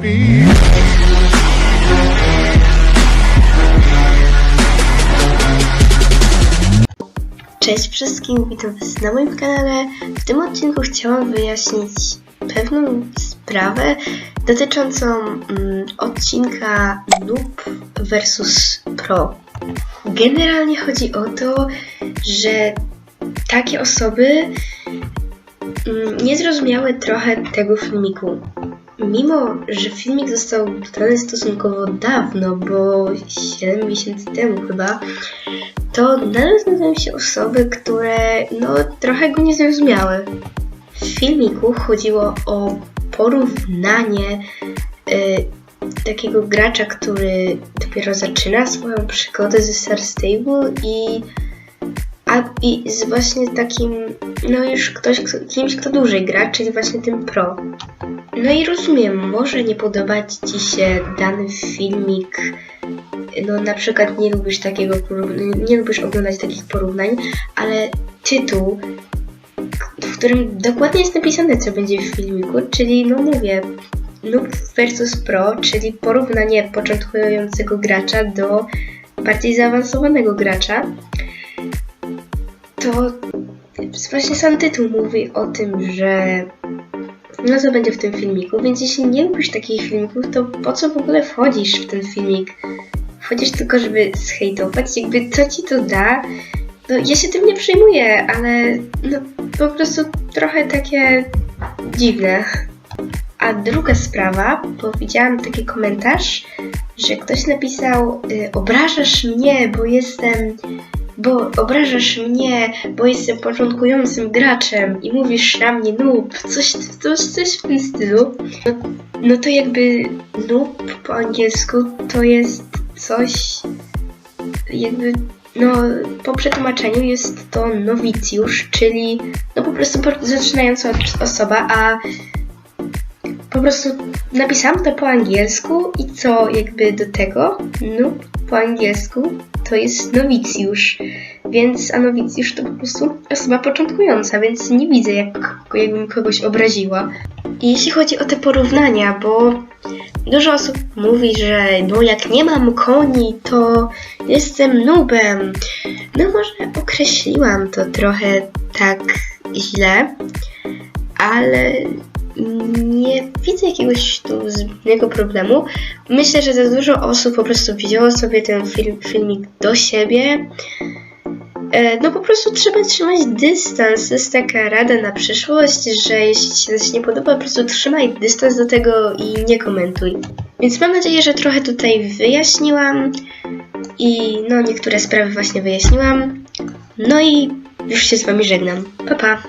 be. Cześć wszystkim, witam Was na moim kanale. W tym odcinku chciałam wyjaśnić pewną sprawę dotyczącą mm, odcinka Noob vs Pro. Generalnie chodzi o to, że takie osoby mm, nie zrozumiały trochę tego filmiku. Mimo, że filmik został dodany stosunkowo dawno, bo 7 miesięcy temu chyba, to nadal znajdują się osoby, które no trochę go nie zrozumiały. W filmiku chodziło o porównanie y, takiego gracza, który dopiero zaczyna swoją przygodę ze Star Stable i, a, i z właśnie takim, no już ktoś, kto, kimś, kto dłużej gra, czyli właśnie tym pro. No i rozumiem, może nie podobać Ci się dany filmik, no na przykład nie lubisz takiego nie lubisz oglądać takich porównań, ale tytuł, w którym dokładnie jest napisane, co będzie w filmiku, czyli no mówię, Noob versus Pro, czyli porównanie początkującego gracza do bardziej zaawansowanego gracza, to właśnie sam tytuł mówi o tym, że no co będzie w tym filmiku, więc jeśli nie lubisz takich filmików, to po co w ogóle wchodzisz w ten filmik? Wchodzisz tylko, żeby zhejtować, jakby co ci to da? No ja się tym nie przejmuję, ale no po prostu trochę takie dziwne. A druga sprawa, bo widziałam taki komentarz, że ktoś napisał y, obrażasz mnie, bo jestem bo obrażasz mnie, bo jestem początkującym graczem i mówisz na mnie noob, coś, coś, coś w tym stylu, no, no to jakby noob po angielsku to jest coś jakby no po przetłumaczeniu jest to nowicjusz, czyli no po prostu zaczynająca osoba, a po prostu napisałam to po angielsku i co jakby do tego, no po angielsku to jest nowicjusz, więc a nowicjusz to po prostu osoba początkująca, więc nie widzę jak, jakbym kogoś obraziła. I jeśli chodzi o te porównania, bo dużo osób mówi, że no jak nie mam koni, to jestem nubem. No może określiłam to trochę tak źle, ale nie widzę jakiegoś tu zbytniego problemu. Myślę, że za dużo osób po prostu wzięło sobie ten film, filmik do siebie. E, No po prostu trzeba trzymać dystans. To jest taka rada na przyszłość, że jeśli ci coś nie podoba, po prostu trzymaj dystans do tego i nie komentuj. Więc mam nadzieję, że trochę tutaj wyjaśniłam i no niektóre sprawy właśnie wyjaśniłam. No i już się z wami żegnam. Pa pa!